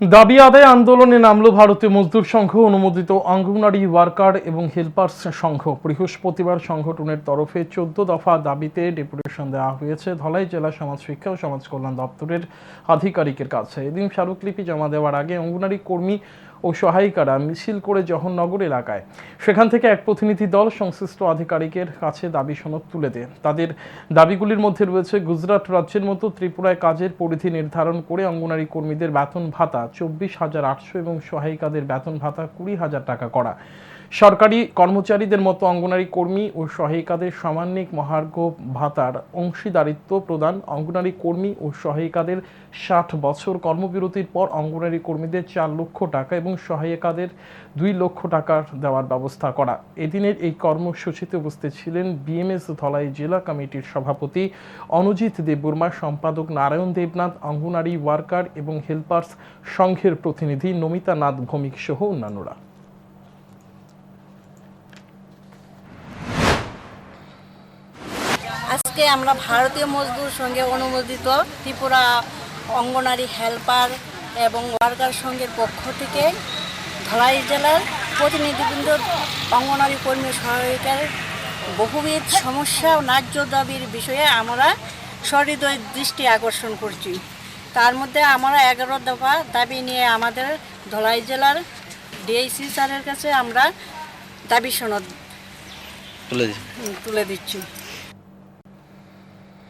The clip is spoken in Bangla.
দাবি আদায় আন্দোলনে নামল ভারতীয় মজদুর সংঘ, অনুমোদিত অঙ্গনওয়াড়ি ওয়ার্কার এবং হেল্পার্স সংঘ। বৃহস্পতিবার সংগঠনের তরফে চোদ্দ দফা দাবিতে ডেপুটেশন দেওয়া হয়েছে। ধলাই জেলা সমাজ শিক্ষা ও সমাজ কল্যাণ দপ্তরের আধিকারিকের কাছে। এদিন স্মারকলিপি জমা দেওয়ার আগে অঙ্গনওয়াড়ি কর্মী ও সহায়িকারা মিছিল করে জহরনগর এলাকায়। সেখান থেকে এক প্রতিনিধি দল সংশ্লিষ্ট আধিকারিকের কাছে দাবি সনদ তুলে দেয়। তাদের দাবিগুলির মধ্যে রয়েছে গুজরাট রাজ্যের মতো ত্রিপুরায় কাজের পরিধি নির্ধারণ করে অঙ্গনারী কর্মীদের বেতন ভাতা, চব্বিশ হাজার আটশো এবং সহায়িকাদের বেতন ভাতা কুড়ি হাজার টাকা করা। সরকারি কর্মচারীদের মতো অঙ্গনারী কর্মী ও সহায়িকাদের সামান্যিক মহার্ঘ ভাতার অংশীদারিত্ব প্রদান, অঙ্গনারী কর্মী ও সহায়িকাদের ষাট বছর কর্মবিরতির পর অঙ্গনারী কর্মীদের চার লক্ষ টাকা এবং সহায়িকাদের দুই লক্ষ টাকা দেওয়ার ব্যবস্থা করা। এদিনের এই কর্মসূচিতে উপস্থিত ছিলেন বিএমএস ধলাই জেলা কমিটির সভাপতি অনুজিৎ দেববর্মা, সম্পাদক নারায়ণ দেবনাথ, অঙ্গনারী ওয়ার্কার এবং হেল্পার্স সংঘের প্রতিনিধি নমিতা নাথ ভৌমিক সহ অন্যান্যরা। আজকে আমরা ভারতীয় মজদুর সঙ্গে অনুমোদিত ত্রিপুরা অঙ্গনারী হেল্পার এবং ওয়ার্কার সংঘের পক্ষ থেকে ধলাই জেলার প্রতিনিধিবৃন্দ অঙ্গনারী কর্মী সহায়িকার বহুবিধ সমস্যা ও ন্যায্য দাবির বিষয়ে আমরা সহৃদয় দৃষ্টি আকর্ষণ করছি। তার মধ্যে আমরা এগারো দফা দাবি নিয়ে আমাদের ধলাই জেলার ডিআইসি স্যারের কাছে আমরা দাবি সনদ তুলে দিচ্ছি।